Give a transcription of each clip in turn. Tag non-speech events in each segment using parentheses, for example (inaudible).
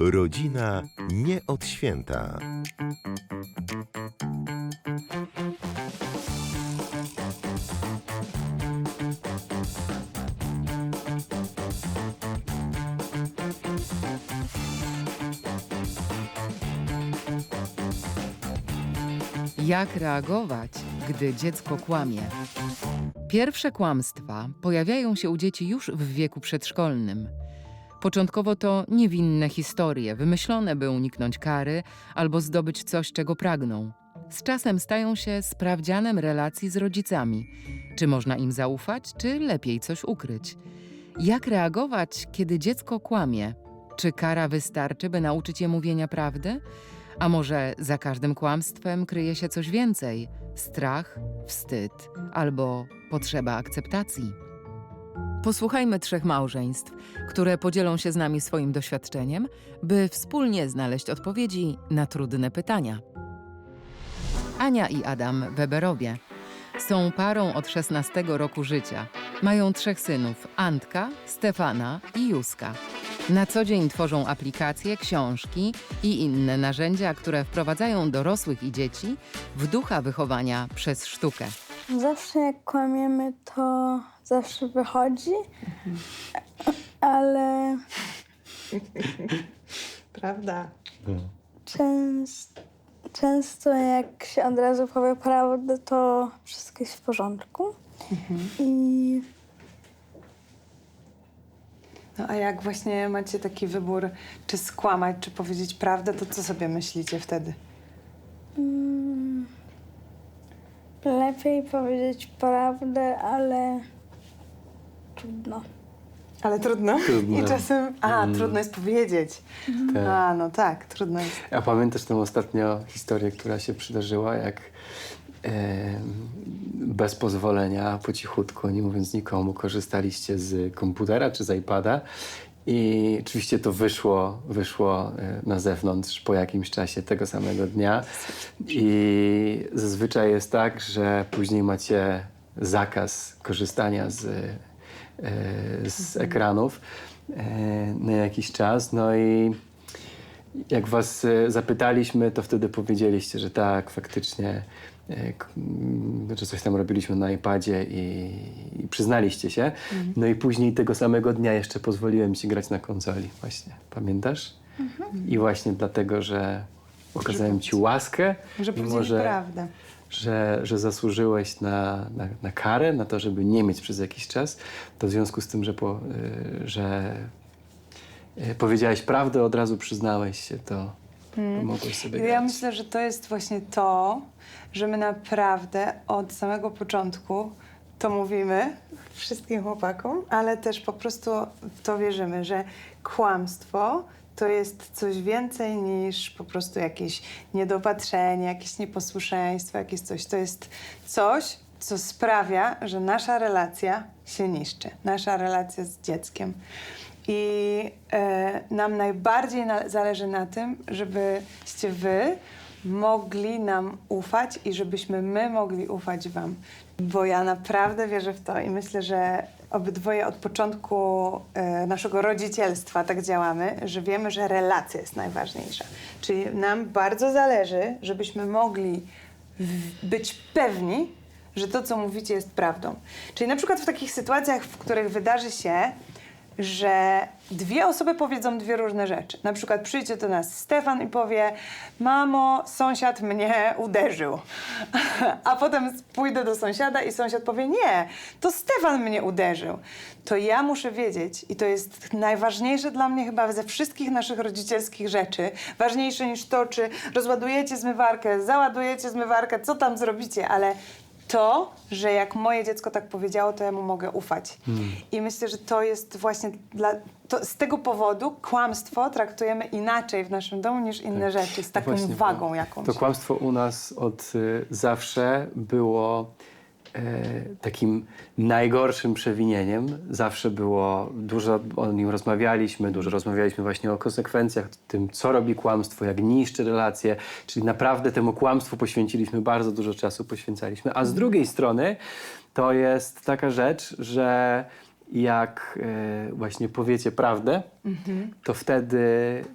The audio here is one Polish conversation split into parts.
Rodzina nie od święta. Jak reagować, gdy dziecko kłamie? Pierwsze kłamstwa pojawiają się u dzieci już w wieku przedszkolnym. Początkowo to niewinne historie, wymyślone, by uniknąć kary albo zdobyć coś, czego pragną. Z czasem stają się sprawdzianem relacji z rodzicami. Czy można im zaufać, czy lepiej coś ukryć? Jak reagować, kiedy dziecko kłamie? Czy kara wystarczy, by nauczyć je mówienia prawdy? A może za każdym kłamstwem kryje się coś więcej strach, wstyd albo potrzeba akceptacji? Posłuchajmy trzech małżeństw, które podzielą się z nami swoim doświadczeniem, by wspólnie znaleźć odpowiedzi na trudne pytania. Ania i Adam Weberowie są parą od 16 roku życia. Mają trzech synów: Antka, Stefana i Józka. Na co dzień tworzą aplikacje, książki i inne narzędzia, które wprowadzają dorosłych i dzieci w ducha wychowania przez sztukę. Zawsze jak kłamiemy, to zawsze wychodzi, ale (laughs) Prawda. częst, często jak się od razu powie prawdę, to wszystko jest w porządku. I No a jak właśnie macie taki wybór, czy skłamać, czy powiedzieć prawdę, to co sobie myślicie wtedy? Mm, lepiej powiedzieć prawdę, ale trudno. Ale trudno. Trudno. I czasem. A, trudno jest powiedzieć. Tak. A, no tak, trudno jest. A pamiętasz tę ostatnio historię, która się przydarzyła, jak e, bez pozwolenia, po cichutku, nie mówiąc nikomu, korzystaliście z komputera czy z iPada i oczywiście to wyszło, wyszło e, na zewnątrz po jakimś czasie tego samego dnia. I zazwyczaj jest tak, że później macie zakaz korzystania z, e, z ekranów e, na jakiś czas, no i jak was zapytaliśmy, to wtedy powiedzieliście, że tak, faktycznie, że coś tam robiliśmy na iPadzie i, i przyznaliście się. No i później tego samego dnia jeszcze pozwoliłem ci grać na konsoli właśnie. Pamiętasz? I właśnie dlatego, że okazałem ci łaskę, Że mimo że, prawdę. że, że zasłużyłeś na, na, na karę, na to, żeby nie mieć przez jakiś czas, to w związku z tym, że, po, y, że y, powiedziałeś prawdę, od razu przyznałeś się, to, to mogłeś sobie Ja grać. myślę, że to jest właśnie to, że my naprawdę od samego początku to mówimy wszystkim chłopakom, ale też po prostu w to wierzymy, że kłamstwo to jest coś więcej niż po prostu jakieś niedopatrzenie, jakieś nieposłuszeństwo, jakieś coś. To jest coś, co sprawia, że nasza relacja się niszczy. Nasza relacja z dzieckiem. I e, nam najbardziej na, zależy na tym, żebyście wy mogli nam ufać i żebyśmy my mogli ufać wam. Bo ja naprawdę wierzę w to i myślę, że obydwoje od początku e, naszego rodzicielstwa tak działamy, że wiemy, że relacja jest najważniejsza. Czyli nam bardzo zależy, żebyśmy mogli być pewni, że to, co mówicie, jest prawdą. Czyli na przykład w takich sytuacjach, w których wydarzy się, że dwie osoby powiedzą dwie różne rzeczy. Na przykład przyjdzie do nas Stefan i powie: Mamo, sąsiad mnie uderzył. (laughs) A potem pójdę do sąsiada i sąsiad powie: Nie, to Stefan mnie uderzył. To ja muszę wiedzieć, i to jest najważniejsze dla mnie chyba ze wszystkich naszych rodzicielskich rzeczy, ważniejsze niż to, czy rozładujecie zmywarkę, załadujecie zmywarkę, co tam zrobicie, ale to, że jak moje dziecko tak powiedziało, to ja mu mogę ufać. I myślę, że to jest właśnie dla, to z tego powodu kłamstwo traktujemy inaczej w naszym domu niż inne rzeczy, z taką Tak. Właśnie, wagą jakąś. To kłamstwo u nas od y, zawsze było takim najgorszym przewinieniem. Zawsze było, dużo o nim rozmawialiśmy, dużo rozmawialiśmy właśnie o konsekwencjach, tym, co robi kłamstwo, jak niszczy relacje. Czyli naprawdę temu kłamstwu poświęciliśmy bardzo dużo czasu, poświęcaliśmy. A z drugiej strony to jest taka rzecz, że jak e, właśnie powiecie prawdę, to wtedy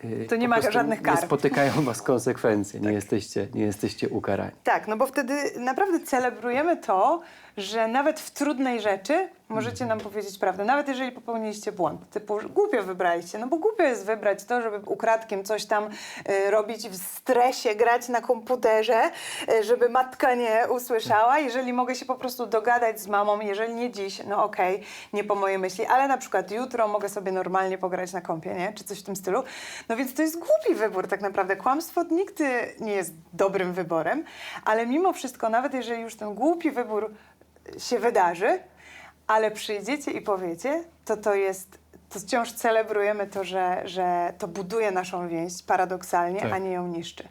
e, Mhm. To nie ma żadnych kar. Nie spotykają was (laughs) konsekwencje, nie, jesteście, nie jesteście ukarani. Tak, no bo wtedy naprawdę celebrujemy to, że nawet w trudnej rzeczy możecie nam powiedzieć prawdę. Nawet jeżeli popełniliście błąd, typu głupio wybraliście, no bo głupio jest wybrać to, żeby ukradkiem coś tam y, robić w stresie, grać na komputerze, y, żeby matka nie usłyszała. Jeżeli mogę się po prostu dogadać z mamą, jeżeli nie dziś, no okej, nie po mojej myśli, ale na przykład jutro mogę sobie normalnie pograć na kompie, nie? Czy coś w tym stylu. No więc to jest głupi wybór tak naprawdę. Kłamstwo nigdy nie jest dobrym wyborem, ale mimo wszystko, nawet jeżeli już ten głupi wybór się wydarzy, ale przyjdziecie i powiecie, to to jest, to wciąż celebrujemy to, że, że to buduje naszą więź paradoksalnie, Tak. a nie ją niszczy.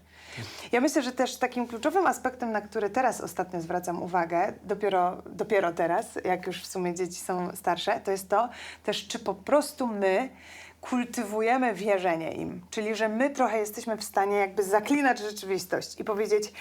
Ja myślę, że też takim kluczowym aspektem, na który teraz ostatnio zwracam uwagę, dopiero, dopiero teraz, jak już w sumie dzieci są starsze, to jest to też, czy po prostu my kultywujemy wierzenie im. Czyli, że my trochę jesteśmy w stanie jakby zaklinać rzeczywistość i powiedzieć,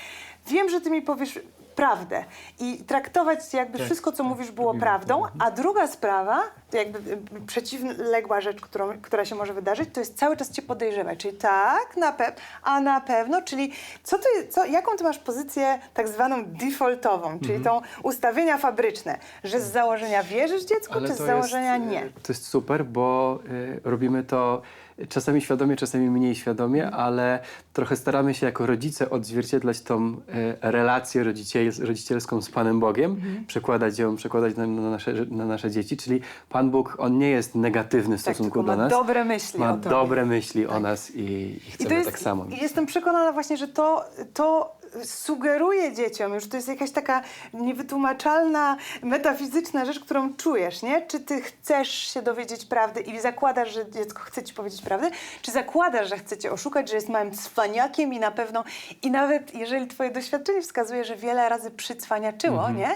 wiem, że ty mi powiesz prawdę. I traktować jakby wszystko, co mówisz, było prawdą, a druga sprawa, jakby y, przeciwległa rzecz, którą, która się może wydarzyć, to jest cały czas cię podejrzewać. Czyli tak, na pe- a na pewno, czyli co ty, co, jaką ty masz pozycję tak zwaną defaultową, czyli tą ustawienia fabryczne, że z założenia wierzysz dziecku, czy z założenia jest, nie? e, To jest super, bo e, robimy to czasami świadomie, czasami mniej świadomie, ale trochę staramy się jako rodzice odzwierciedlać tą e, relację rodziciel, rodzicielską z Panem Bogiem, Mhm. przekładać ją, przekładać na, na, nasze, na nasze dzieci, czyli Pan Bóg, On nie jest negatywny w Tak, stosunku tylko do ma nas. dobre myśli ma o tobie. dobre myśli o nas i, i I chcemy to jest, tak samo. i jestem przekonana właśnie, że to, to sugeruje dzieciom, już to jest jakaś taka niewytłumaczalna, metafizyczna rzecz, którą czujesz, nie? Czy ty chcesz się dowiedzieć prawdy i zakładasz, że dziecko chce ci powiedzieć prawdę, czy zakładasz, że chce cię oszukać, że jest małym cwaniakiem i na pewno, i nawet jeżeli twoje doświadczenie wskazuje, że wiele razy przycwaniaczyło, nie?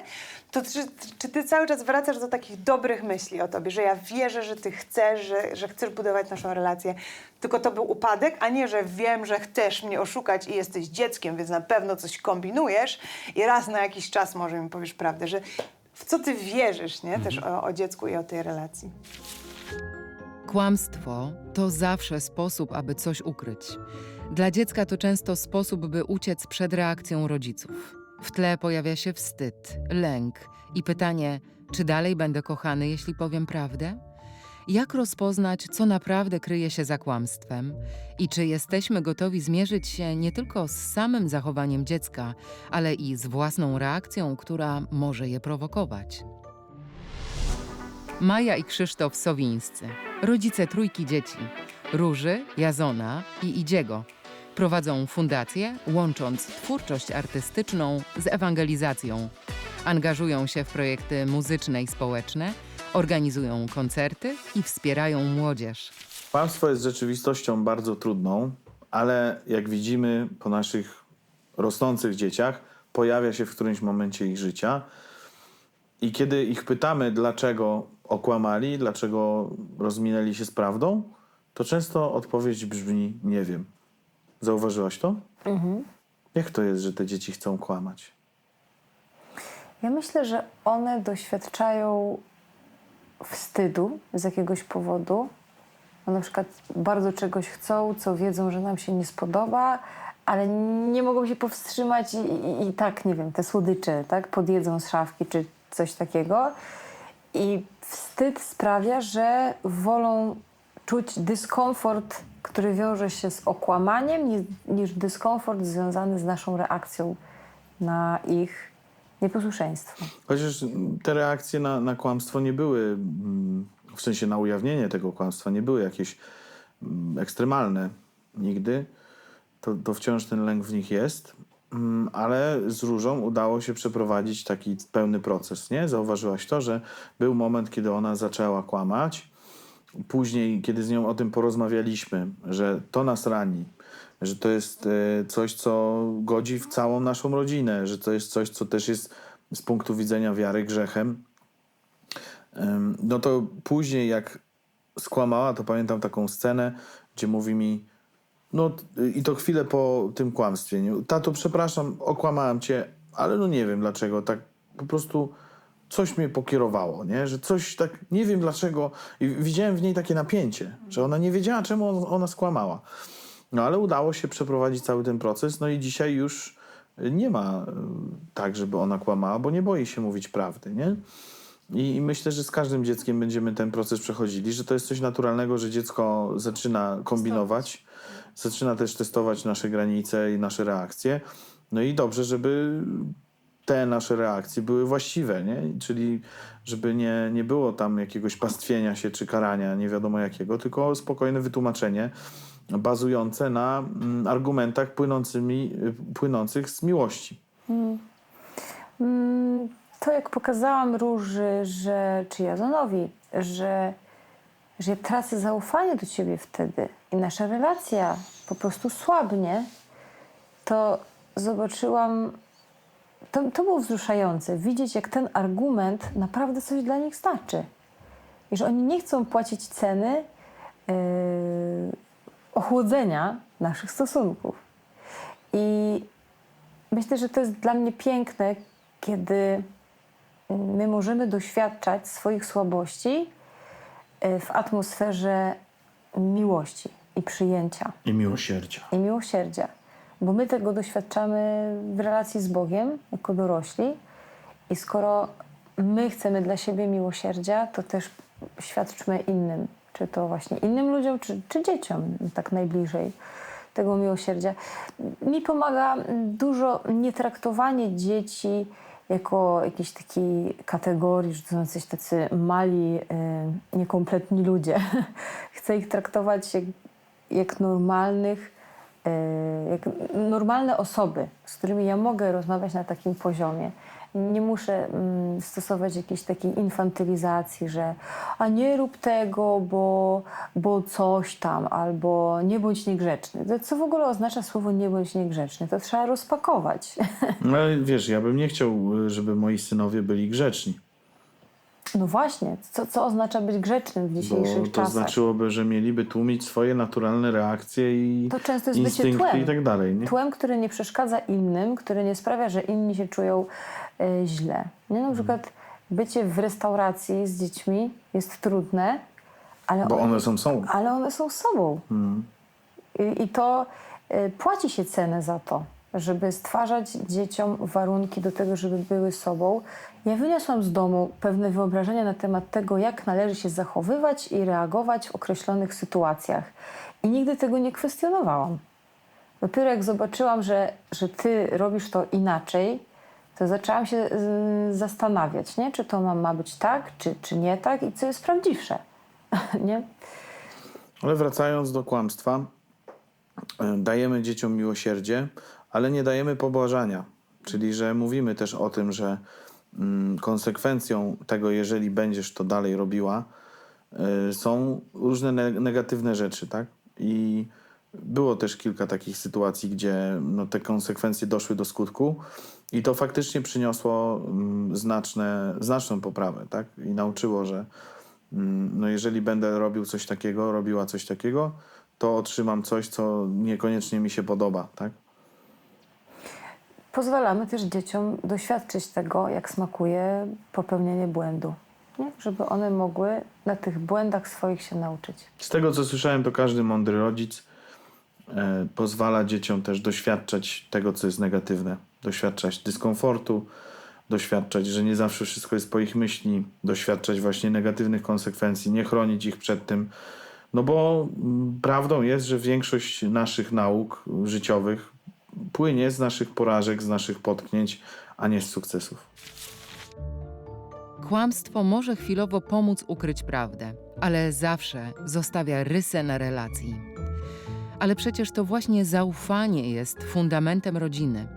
To czy, czy ty cały czas wracasz do takich dobrych myśli o tobie, że ja wierzę, że ty chcesz, że, że chcesz budować naszą relację, tylko to był upadek, a nie, że wiem, że chcesz mnie oszukać i jesteś dzieckiem, więc na pewno coś kombinujesz i raz na jakiś czas może mi powiesz prawdę, że w co ty wierzysz, nie? Też o, o dziecku i o tej relacji. Kłamstwo to zawsze sposób, aby coś ukryć. Dla dziecka to często sposób, by uciec przed reakcją rodziców. W tle pojawia się wstyd, lęk i pytanie, czy dalej będę kochany, jeśli powiem prawdę? Jak rozpoznać, co naprawdę kryje się za kłamstwem i czy jesteśmy gotowi zmierzyć się nie tylko z samym zachowaniem dziecka, ale i z własną reakcją, która może je prowokować? Maja i Krzysztof Sowińscy, rodzice trójki dzieci, Róży, Jazona i Idziego. Prowadzą fundację, łącząc twórczość artystyczną z ewangelizacją. Angażują się w projekty muzyczne i społeczne, organizują koncerty i wspierają młodzież. Kłamstwo jest rzeczywistością bardzo trudną, ale jak widzimy po naszych rosnących dzieciach, pojawia się w którymś momencie ich życia. I kiedy ich pytamy, dlaczego okłamali, dlaczego rozminęli się z prawdą, to często odpowiedź brzmi: Nie wiem. Zauważyłaś to? Jak to jest, że te dzieci chcą kłamać? Ja myślę, że one doświadczają wstydu z jakiegoś powodu. Bo na przykład bardzo czegoś chcą, co wiedzą, że nam się nie spodoba, ale nie mogą się powstrzymać i, i, i tak, nie wiem, te słodycze, tak, podjedzą z szafki czy coś takiego. I wstyd sprawia, że wolą czuć dyskomfort, który wiąże się z okłamaniem, ni- niż dyskomfort związany z naszą reakcją na ich nieposłuszeństwo. Chociaż te reakcje na, na kłamstwo nie były, mm, w sensie na ujawnienie tego kłamstwa, nie były jakieś mm, ekstremalne nigdy, to, to wciąż ten lęk w nich jest. Mm, Ale z Różą udało się przeprowadzić taki pełny proces, nie? Zauważyłaś to, że był moment, kiedy ona zaczęła kłamać. Później, kiedy z nią o tym porozmawialiśmy, że to nas rani, że to jest e, coś, co godzi w całą naszą rodzinę, że to jest coś, co też jest z punktu widzenia wiary grzechem. No to później, jak skłamała, to pamiętam taką scenę, gdzie mówi mi, no i to chwilę po tym kłamstwie, nie? tato, przepraszam, okłamałem cię, ale no nie wiem dlaczego, tak po prostu coś mnie pokierowało, nie? że coś tak, nie wiem dlaczego, i widziałem w niej takie napięcie, że ona nie wiedziała, czemu on- ona skłamała. No ale udało się przeprowadzić cały ten proces, no i dzisiaj już nie ma y, tak, żeby ona kłamała, bo nie boi się mówić prawdy, nie? I, I myślę, że z każdym dzieckiem będziemy ten proces przechodzili, że to jest coś naturalnego, że dziecko zaczyna kombinować, zaczyna też testować nasze granice i nasze reakcje. No i dobrze, żeby te nasze reakcje były właściwe, nie? Czyli żeby nie, nie było tam jakiegoś pastwienia się czy karania, nie wiadomo jakiego, tylko spokojne wytłumaczenie bazujące na mm, argumentach płynącymi, y, płynących z miłości. Mm, To jak pokazałam Róży, że, czy Jazonowi, że, że ja tracę zaufanie do ciebie wtedy i nasza relacja po prostu słabnie, to zobaczyłam, to, to było wzruszające, widzieć jak ten argument naprawdę coś dla nich znaczy. I że oni nie chcą płacić ceny yy, ochłodzenia naszych stosunków. I myślę, że to jest dla mnie piękne, kiedy my możemy doświadczać swoich słabości y, w atmosferze miłości i przyjęcia I miłosierdzia. i miłosierdzia. Bo my tego doświadczamy w relacji z Bogiem jako dorośli. I skoro my chcemy dla siebie miłosierdzia, to też świadczmy innym. Czy to właśnie innym ludziom, czy, czy dzieciom tak najbliżej tego miłosierdzia. Mi pomaga dużo nietraktowanie dzieci jako jakiejś takiej kategorii, że to są jacyś tacy mali, y, niekompletni ludzie. (laughs) Chcę ich traktować jak, jak normalnych, jak normalne osoby, z którymi ja mogę rozmawiać na takim poziomie. Nie muszę mm, stosować jakiejś takiej infantylizacji, że a nie rób tego, bo, bo coś tam, albo nie bądź niegrzeczny. To Co w ogóle oznacza słowo nie bądź niegrzeczny? To trzeba rozpakować. No wiesz, ja bym nie chciał, żeby moi synowie byli grzeczni, No właśnie, co, co oznacza być grzecznym w dzisiejszych bo to czasach? znaczyłoby, że mieliby tłumić swoje naturalne reakcje i To często jest bycie instynkty tłem. i tak dalej. Nie? Tłem, który nie przeszkadza innym, który nie sprawia, że inni się czują e, źle. Nie? Mhm. Na przykład bycie w restauracji z dziećmi jest trudne, ale, Bo one są są. ale one są sobą. Mhm. I, I to e, płaci się cenę za to, żeby stwarzać dzieciom warunki do tego, żeby były sobą. Ja wyniosłam z domu pewne wyobrażenia na temat tego, jak należy się zachowywać i reagować w określonych sytuacjach. I nigdy tego nie kwestionowałam. Dopiero jak zobaczyłam, że, że ty robisz to inaczej, to zaczęłam się y, zastanawiać, nie? czy to ma, ma być tak, czy, czy nie tak i co jest prawdziwsze. (laughs) nie? Ale wracając do kłamstwa, e, dajemy dzieciom miłosierdzie, ale nie dajemy pobłażania. Czyli, że mówimy też o tym, że mm, konsekwencją tego, jeżeli będziesz to dalej robiła, y, są różne ne- negatywne rzeczy, tak? I było też kilka takich sytuacji, gdzie no, te konsekwencje doszły do skutku i to faktycznie przyniosło mm, znaczne, znaczną poprawę, tak? I nauczyło, że mm, no, jeżeli będę robił coś takiego, robiła coś takiego, to otrzymam coś, co niekoniecznie mi się podoba, tak? Pozwalamy też dzieciom doświadczyć tego, jak smakuje popełnienie błędu. Nie? Żeby one mogły na tych błędach swoich się nauczyć. Z tego, co słyszałem, to każdy mądry rodzic e, pozwala dzieciom też doświadczać tego, co jest negatywne. Doświadczać dyskomfortu, doświadczać, że nie zawsze wszystko jest po ich myśli, doświadczać właśnie negatywnych konsekwencji, nie chronić ich przed tym. No bo mm, prawdą jest, że większość naszych nauk życiowych płynie z naszych porażek, z naszych potknięć, a nie z sukcesów. Kłamstwo może chwilowo pomóc ukryć prawdę, ale zawsze zostawia rysę na relacji. Ale przecież to właśnie zaufanie jest fundamentem rodziny.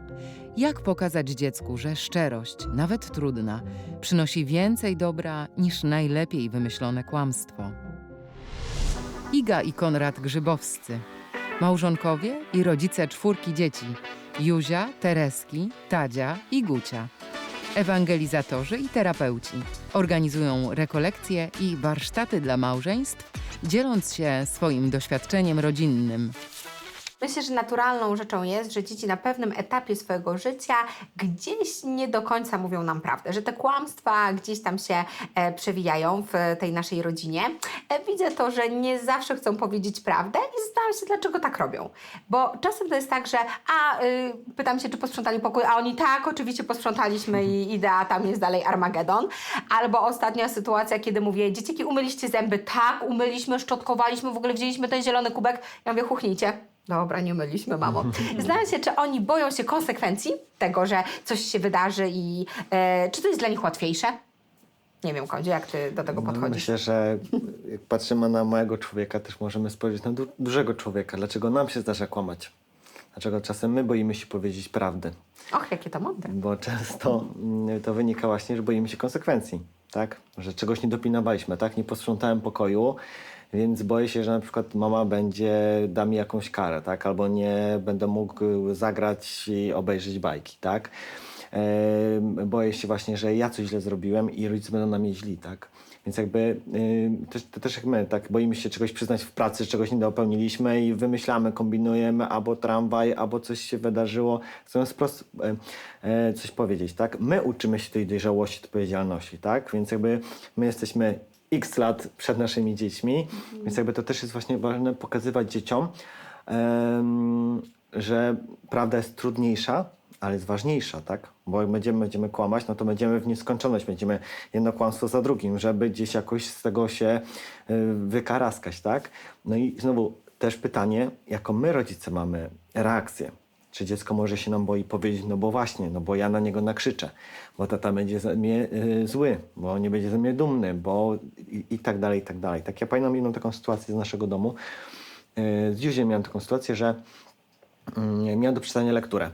Jak pokazać dziecku, że szczerość, nawet trudna, przynosi więcej dobra niż najlepiej wymyślone kłamstwo? Iga i Konrad Grzybowscy, małżonkowie i rodzice czwórki dzieci: Juzia, Tereski, Tadzia i Gucia ewangelizatorzy i terapeuci. Organizują rekolekcje i warsztaty dla małżeństw, dzieląc się swoim doświadczeniem rodzinnym. Myślę, że naturalną rzeczą jest, że dzieci na pewnym etapie swojego życia gdzieś nie do końca mówią nam prawdę, że te kłamstwa gdzieś tam się e, przewijają w tej naszej rodzinie. E, widzę to, że nie zawsze chcą powiedzieć prawdę i zastanawiam się, dlaczego tak robią. Bo czasem to jest tak, że a y, pytam się, czy posprzątali pokój, a oni tak, oczywiście posprzątaliśmy i (laughs) idea, tam jest dalej Armagedon. Albo ostatnia sytuacja, kiedy mówię, dzieciaki, umyliście zęby? Tak, umyliśmy, szczotkowaliśmy, w ogóle wzięliśmy ten zielony kubek. Ja mówię, chuchnijcie. Dobra, nie myliśmy, mamo. (laughs) Zastanawiam się, czy oni boją się konsekwencji tego, że coś się wydarzy i e, czy to jest dla nich łatwiejsze? Nie wiem, Kondzie, jak ty do tego No, podchodzisz? myślę, że jak patrzymy na małego człowieka, też możemy spojrzeć na du dużego człowieka. Dlaczego nam się zdarza kłamać? Dlaczego czasem my boimy się powiedzieć prawdy? Och, jakie to mądre. Bo często mm, to wynika właśnie, że boimy się konsekwencji, tak? Że czegoś nie dopilnowaliśmy, tak? Nie posprzątałem pokoju, więc boję się, że na przykład mama będzie, da mi jakąś karę, tak? Albo nie będę mógł y, i obejrzeć bajki, tak? Em, boję się właśnie, że ja coś źle zrobiłem i rodzice będą na mnie źli, tak? Więc jakby y, też, to też jak my, tak? Boimy się czegoś przyznać w pracy, czegoś nie dopełniliśmy i wymyślamy, kombinujemy, albo tramwaj, albo coś się wydarzyło. Zamiast wprost e, e, coś powiedzieć, tak? My uczymy się tej dojrzałości, odpowiedzialności, tak? Więc jakby my jesteśmy x lat przed naszymi dziećmi, więc jakby to też jest właśnie ważne pokazywać dzieciom, że prawda jest trudniejsza, ale jest ważniejsza, tak? Bo jak będziemy, będziemy kłamać, no to będziemy w nieskończoność, będziemy jedno kłamstwo za drugim, żeby gdzieś jakoś z tego się y, wykaraskać, tak? No i znowu też pytanie, jaką my rodzice mamy reakcję. Czy dziecko może się nam boi powiedzieć, no bo właśnie, no bo ja na niego nakrzyczę, bo tata będzie ze mnie y, zły, bo nie będzie ze mnie dumny, bo i, i tak dalej, i tak dalej. Tak ja pamiętam jedną taką sytuację z naszego domu. Y, z Józiem miałem taką sytuację, że mm, miałem do przeczytania lekturę.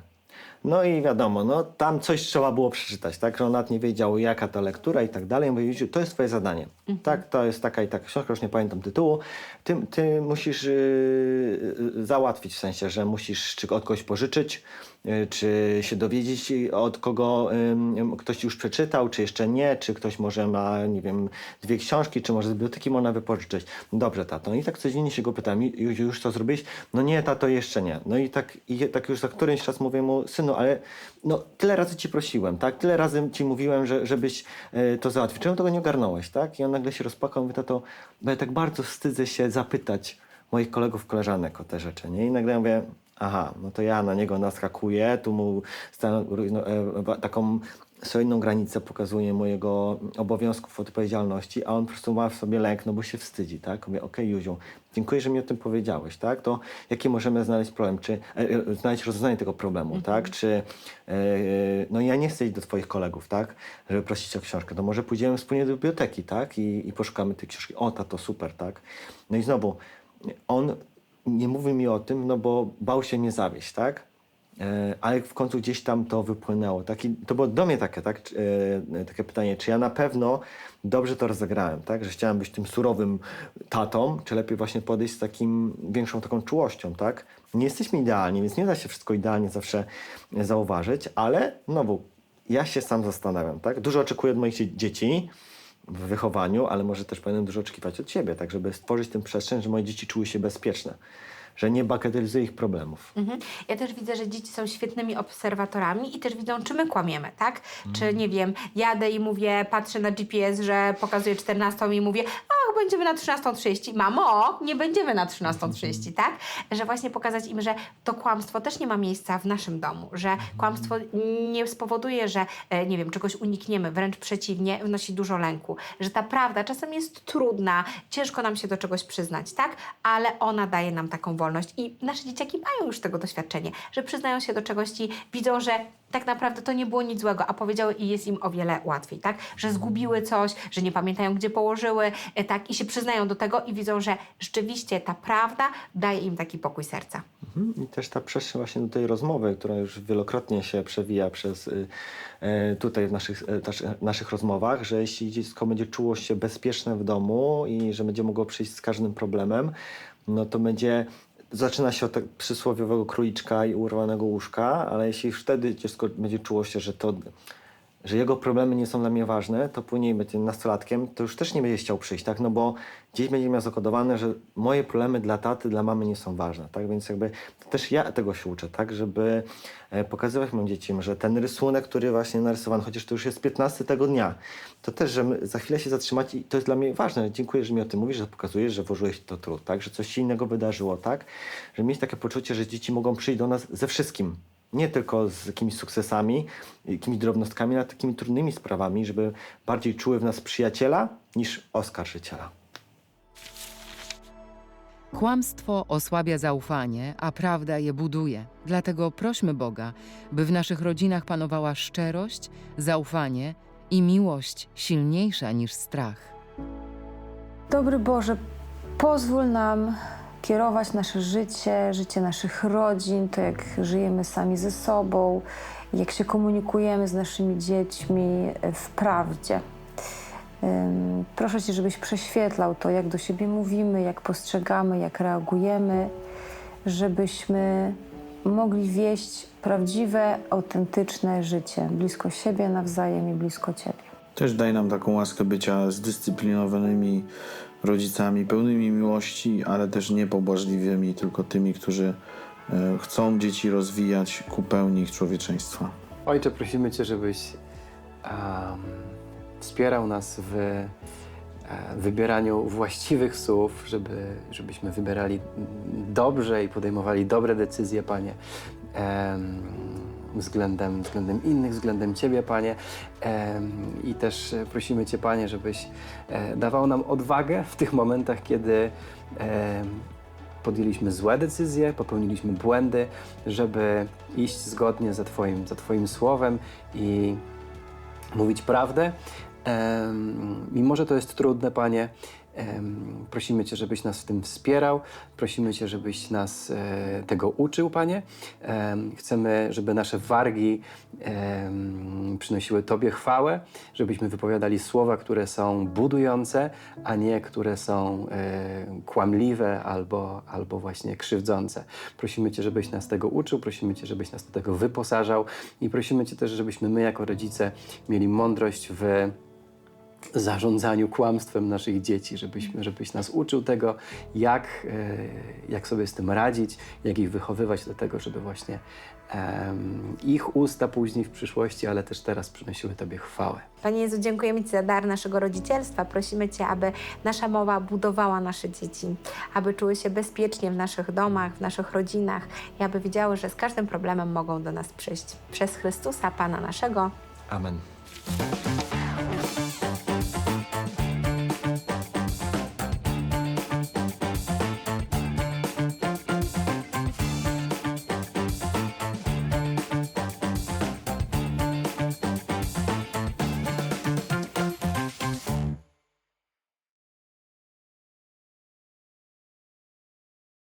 No i wiadomo, no tam coś trzeba było przeczytać, tak? Że on nawet nie wiedział, jaka ta lektura i tak dalej. Józiu, to jest twoje zadanie. Tak, to jest taka i taka książka, już nie pamiętam tytułu. Ty, ty musisz yy, yy, załatwić, w sensie, że musisz czy od kogoś pożyczyć, czy się dowiedzieć od kogo ktoś już przeczytał, czy jeszcze nie, czy ktoś może ma, nie wiem, dwie książki, czy może z biblioteki można wypożyczyć. Dobrze, tato. I tak codziennie się go pytam, Józiu, już to zrobiłeś? No nie, tato, jeszcze nie. No i tak, i tak już za którymś raz mówię mu, synu, ale no tyle razy ci prosiłem, tak? Tyle razy ci mówiłem, że, żebyś e, to załatwił. Czemu tego nie ogarnąłeś, tak? I on nagle się rozpłakał, mówi, tato, bo ja tak bardzo wstydzę się zapytać moich kolegów, koleżanek o te rzeczy, nie? I nagle ja mówię, aha, no to ja na niego naskakuję, tu mu e, taką solidną granicę pokazuję mojego obowiązków, odpowiedzialności, a on po prostu ma w sobie lęk, no bo się wstydzi, tak? Mówię, okej, Józiu, dziękuję, że mi o tym powiedziałeś, tak? To jaki możemy znaleźć problem, czy e, e, znaleźć rozwiązanie tego problemu, tak? Czy, e, no ja nie chcę iść do twoich kolegów, tak? Żeby prosić o książkę, to może pójdziemy wspólnie do biblioteki, tak? I, i poszukamy tej książki. O, tato, super, tak? No i znowu, on nie mówił mi o tym, no bo bał się mnie zawieść, tak? E, ale w końcu gdzieś tam to wypłynęło. To było do mnie takie, tak, e, takie pytanie, czy ja na pewno dobrze to rozegrałem, tak? Że chciałem być tym surowym tatą, czy lepiej właśnie podejść z takim większą taką czułością, tak? Nie jesteśmy idealni, więc nie da się wszystko idealnie zawsze zauważyć, ale znowu, ja się sam zastanawiam, tak? Dużo oczekuję od moich dzie- dzieci w wychowaniu, ale może też powinienem dużo oczekiwać od siebie, tak? Żeby stworzyć tę przestrzeń, że moje dzieci czuły się bezpieczne, że nie bagatelizuję ich problemów. Mhm. Ja też widzę, że dzieci są świetnymi obserwatorami i też widzą, czy my kłamiemy, tak? Czy, nie wiem, jadę i mówię, patrzę na GPS, że pokazuje 14 i mówię, będziemy na 13.30. Mamo, nie będziemy na 13.30, tak? Że właśnie pokazać im, że to kłamstwo też nie ma miejsca w naszym domu, że kłamstwo nie spowoduje, że, e, nie wiem, czegoś unikniemy, wręcz przeciwnie, wnosi dużo lęku. Że ta prawda czasem jest trudna, ciężko nam się do czegoś przyznać, tak? Ale ona daje nam taką wolność i nasze dzieciaki mają już tego doświadczenie, że przyznają się do czegoś i widzą, że tak naprawdę to nie było nic złego, a powiedziały i jest im o wiele łatwiej, tak? Że zgubiły coś, że nie pamiętają, gdzie położyły, e, I się przyznają do tego i widzą, że rzeczywiście ta prawda daje im taki pokój serca. Mhm. I też ta przestrzeń właśnie do tej rozmowy, która już wielokrotnie się przewija przez y, e, tutaj w naszych, naszy- naszych rozmowach, że jeśli dziecko będzie czuło się bezpieczne w domu i że będzie mogło przyjść z każdym problemem, no to będzie zaczyna się od tak przysłowiowego króliczka i urwanego łóżka, ale jeśli wtedy dziecko będzie czuło się, że to że jego problemy nie są dla mnie ważne, to później będzie nastolatkiem, to już też nie będzie chciał przyjść, tak? No bo gdzieś będzie miał zakodowane, że moje problemy dla taty, dla mamy nie są ważne, tak? Więc jakby też ja tego się uczę, tak? Żeby e, pokazywać moim dzieciom, że ten rysunek, który właśnie narysowany, chociaż to już jest 15 tego dnia, to też, że za chwilę się zatrzymać i to jest dla mnie ważne. Dziękuję, że mi o tym mówisz, że pokazujesz, że włożyłeś to trud, tak? Że coś się innego wydarzyło, tak? Że mieć takie poczucie, że dzieci mogą przyjść do nas ze wszystkim. Nie tylko z jakimiś sukcesami, jakimiś drobnostkami, ale takimi trudnymi sprawami, żeby bardziej czuły w nas przyjaciela niż oskarżyciela. Kłamstwo osłabia zaufanie, a prawda je buduje. Dlatego prośmy Boga, by w naszych rodzinach panowała szczerość, zaufanie i miłość silniejsza niż strach. Dobry Boże, pozwól nam kierować nasze życie, życie naszych rodzin, to jak żyjemy sami ze sobą, jak się komunikujemy z naszymi dziećmi w prawdzie. Proszę Cię, żebyś prześwietlał to, jak do siebie mówimy, jak postrzegamy, jak reagujemy, żebyśmy mogli wieść prawdziwe, autentyczne życie blisko siebie nawzajem i blisko Ciebie. Też daj nam taką łaskę bycia zdyscyplinowanymi rodzicami, pełnymi miłości, ale też nie pobłażliwymi, tylko tymi, którzy e, chcą dzieci rozwijać ku pełni ich człowieczeństwa. Ojcze, prosimy Cię, żebyś em, wspierał nas w e, wybieraniu właściwych słów, żeby, żebyśmy wybierali dobrze i podejmowali dobre decyzje, Panie, em, względem, względem innych, względem Ciebie, Panie. I też e, prosimy Cię, Panie, żebyś e, dawał nam odwagę w tych momentach, kiedy podjęliśmy złe decyzje, popełniliśmy błędy, żeby iść zgodnie za Twoim, za twoim słowem i mówić prawdę. Mimo, że to jest trudne, Panie, prosimy Cię, żebyś nas w tym wspierał. Prosimy Cię, żebyś nas e, tego uczył, Panie. Em, chcemy, żeby nasze wargi przynosiły Tobie chwałę, żebyśmy wypowiadali słowa, które są budujące, a nie które są e, kłamliwe albo, albo właśnie krzywdzące. Prosimy Cię, żebyś nas tego uczył, prosimy Cię, żebyś nas do tego wyposażał i prosimy Cię też, żebyśmy my jako rodzice mieli mądrość w zarządzaniu kłamstwem naszych dzieci, żebyśmy, żebyś nas uczył tego, jak, e, jak sobie z tym radzić, jak ich wychowywać do tego, żeby właśnie em, ich usta później w przyszłości, ale też teraz przynosiły Tobie chwałę. Panie Jezu, dziękujemy Ci za dar naszego rodzicielstwa. Prosimy Cię, aby nasza mowa budowała nasze dzieci, aby czuły się bezpiecznie w naszych domach, w naszych rodzinach i aby wiedziały, że z każdym problemem mogą do nas przyjść. Przez Chrystusa, Pana naszego. Amen.